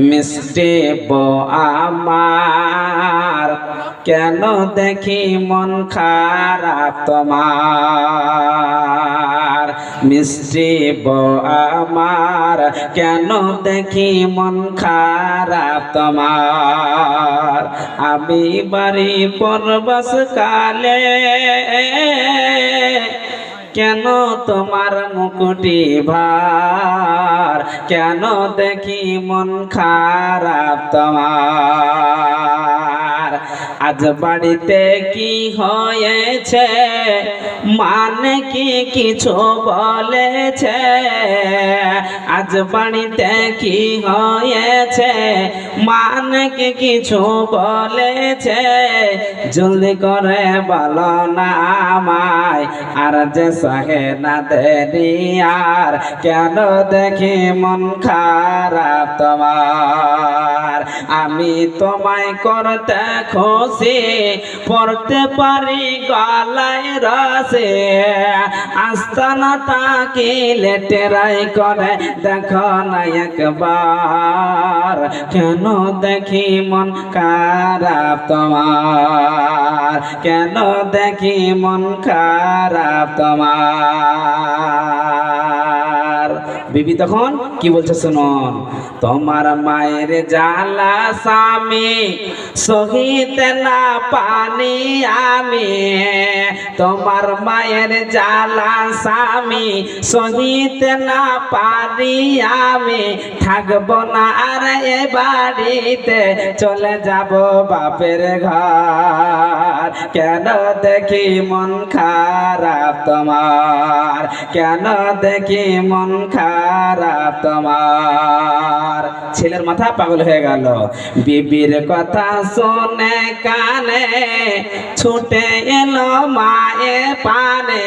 মিষ্টি আমার, কেন দেখি মন খারাপ তোমার? মিষ্টি বো আমার, কেন দেখি মন খারাপ তোমার? আমি বাড়ি পরবাস কালে কেন তোমার মুকুটি ভার? কেন দেখি মন খারাপ তোমার? আজ বাড়িতে কি হয়েছে? মানে কি কিছু বলেছে? আজ বাড়িতে কি হয়েছে? মানে কি কিছু বলেছে? জলদি করে বলো না আমায়, আর যে সহে না দেরি, আর কেন দেখি মন খারাপ তোমার? আমি তোমায় করতে খুশি, পড়তে পারি গলায় রসে। আস্তানা তাকি লেটেরাই করে, দেখো না একবার কেন দেখি মন খারাপ তোমার? কেন দেখি মন খারাপ তোমার? বিবি তখন কি বলছে শুনুন? তোমার মায়ের জ্বালা স্বামী, সহিতে না পানি আমি। তোমার মায়ের জ্বালা স্বামী, সহিতে না পারি আমি। থাকব না আর এ বাড়িতে, চলে যাব বাপের ঘর। কেন দেখি মন খারাপ তোমার? কেন দেখি মন খারাপ তোমার ছেলের মাথা পাগল হয়ে গেল। বিবির কথা শুনে কানে ছুটে এলো মায়ে পানে।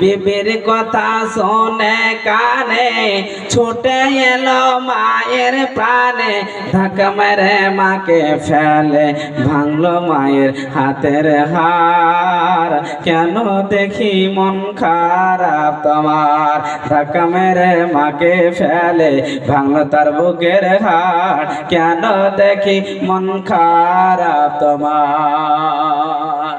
বিবির কথা শুনে কানে ছুটে এলো মায়ের প্রাণে। ধাক্কা মেরে মাকে ফেলে, ভাঙলো মায়ের হাতের হার। কেন দেখি মন খারাপ তোমার? ধাক্কা মেরে মাকে ফেলে, ভাঙলো তার বুকের হাট কেন দেখি মন খারাপ তোমার?